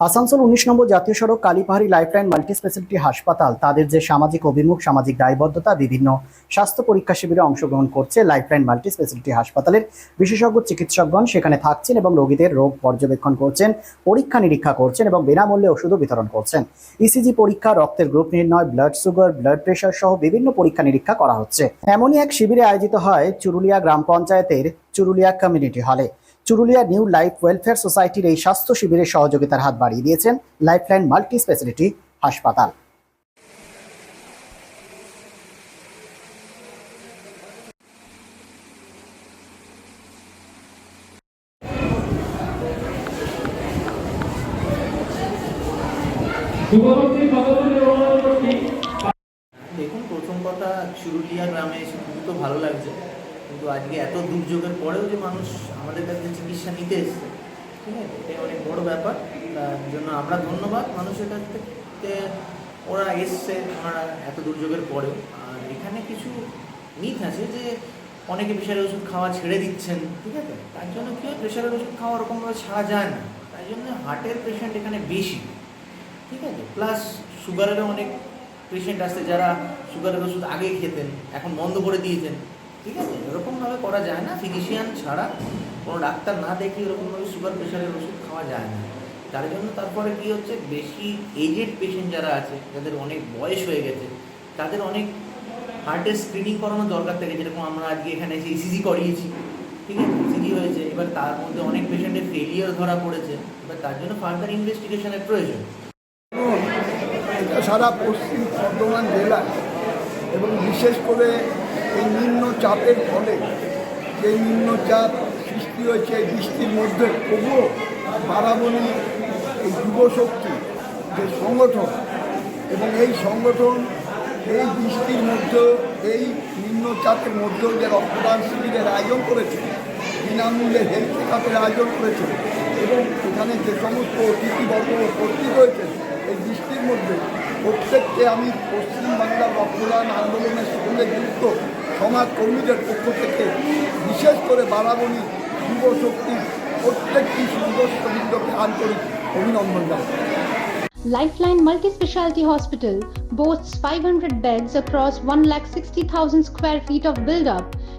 আসানসোল উনিশ নম্বর জাতীয় সড়ক, কালীপাহাড়ি লাইফলাইন মাল্টি স্পেশালিটি হাসপাতাল। তাদের যে সামাজিক অভিমুখ, সামাজিক দায়বদ্ধতা, বিভিন্ন স্বাস্থ্য পরীক্ষা শিবিরে অংশগ্রহণ করছে লাইফলাইন মাল্টি স্পেশালিটি হাসপাতালের বিশেষজ্ঞ, চিকিৎসকগণ সেখানে থাকছেন এবং রোগীদের রোগ পর্যবেক্ষণ করছেন, পরীক্ষা নিরীক্ষা করছেন এবং বিনামূল্যে ওষুধও বিতরণ করছেন। ইসিজি পরীক্ষা, রক্তের গ্রুপ নির্ণয় ব্লাড সুগার ব্লাড প্রেশার সহ বিভিন্ন পরীক্ষা নিরীক্ষা করা হচ্ছে। এমনই এক শিবিরে আয়োজিত হয় চুরুলিয়া গ্রাম পঞ্চায়েতের চুরুলিয়া কমিউনিটি হলে। চুরুলিয়া নিউ লাইফ ওয়েলফেয়ার সোসাইটির এই স্বাস্থ্য শিবিরের সহযোগিতার হাত বাড়িয়ে দিয়েছেন লাইফলাইন মাল্টি স্পেশালিটি হাসপাতাল। দেখুন, প্রথম কথা, চুরুলিয়া গ্রামে এসে খুবই তো ভালো লাগছে। কিন্তু আজকে এত দুর্যোগের পরেও যে মানুষ আমাদের কাছে চিকিৎসা নিতে এসছে, ঠিক আছে? এটাই অনেক বড় ব্যাপার। তার জন্য আমরা ধন্যবাদ মানুষের কাছ থেকে। ওরা এসছে, ওনারা এত দুর্যোগের পরেও। আর এখানে কিছু মিথ আছে যে অনেকে প্রেশারের ওষুধ খাওয়া ছেড়ে দিচ্ছেন, ঠিক আছে? তার জন্য কী হয়? প্রেশারের ওষুধ খাওয়া ওরকমভাবে ছাড়া যায় না। তাই জন্য হার্টের পেশেন্ট এখানে বেশি, ঠিক আছে? প্লাস সুগারেরও অনেক পেশেন্ট আসছে যারা সুগারের ওষুধ আগে খেতেন, এখন বন্ধ করে দিয়েছেন। ঠিক আছে, এরকমভাবে করা যায় না ফিজিশিয়ান ছাড়া কোনো ডাক্তার না দেখে এরকমভাবে সুগার প্রেশারের ওষুধ খাওয়া যায় না। তার জন্য তারপরে কী হচ্ছে, বেশি এজেড পেশেন্ট যারা আছে, যাদের অনেক বয়স হয়ে গেছে, তাদের অনেক হার্টের স্ক্রিনিং করানো দরকার থাকে, যেরকম আমরা আজকে এখানে এসে ইসিজি করিয়েছি, ঠিক আছে ইসিজি হয়েছে, এবার তার মধ্যে অনেক পেশেন্টের ফেলিয়ার ধরা পড়েছে, এবার তার জন্য ফার্দার ইনভেস্টিগেশনের প্রয়োজন। সারা পশ্চিম বর্ধমান জেলায় এবং বিশেষ করে এই নিম্ন চাপের ফলে যে নিম্নচাপ সৃষ্টি হয়েছে এই বৃষ্টির মধ্যে, তবুও বারাবণী এই যুবশক্তি, যে সংগঠন এবং এই সংগঠন এই বৃষ্টির মধ্যে, এই নিম্নচাপের মধ্যেও যে রক্তদান শিবিরের আয়োজন করেছে, বিনামূল্যে হেলথ চেক আপের আয়োজন করেছে এবং এখানে যে সমস্ত অতিথিবর্গ উপস্থিত হয়েছে, এই বৃষ্টির মধ্যে প্রত্যেককে আমি পশ্চিমবাংলার রক্তদান আন্দোলনের সঙ্গে যুক্ত সমাজ কর্মীদের পক্ষ থেকে বিশেষ করে বারাবণী যুব শক্তির প্রত্যেকটি সদস্যবৃন্দকে আন্তরিক অভিনন্দন জানাই Lifeline Multi-Specialty Hospital boasts 500 beds across 1,60,000 square feet of build-up,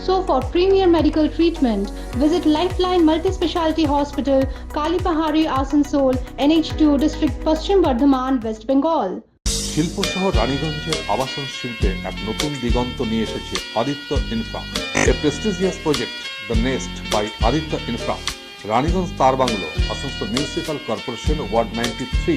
So, for premier medical treatment, visit Lifeline Multi Speciality Hospital, Kalipahari, Asansol, NH2 District, Paschim Bardhaman, West Bengal. শিল্প শহর রানীগঞ্জের আবাসন শিল্পে এক নতুন দিগন্ত নিয়ে এসেছে Aditya Infra a prestigious project the Nest by Aditya Infra Raniganj তার bungalow Asansol municipal corporation ward ninety three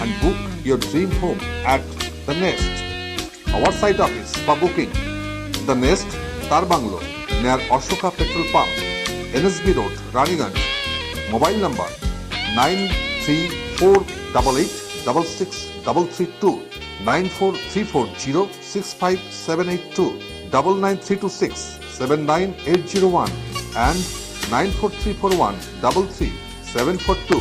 and book your dream home at The Nest. Our site office for booking The Nest, Tar Bungalow, near Ashoka Petrol Pump, NSB Road, Raniganj. Mobile number 93488663332 943406578299326 79801 and 94341 33 742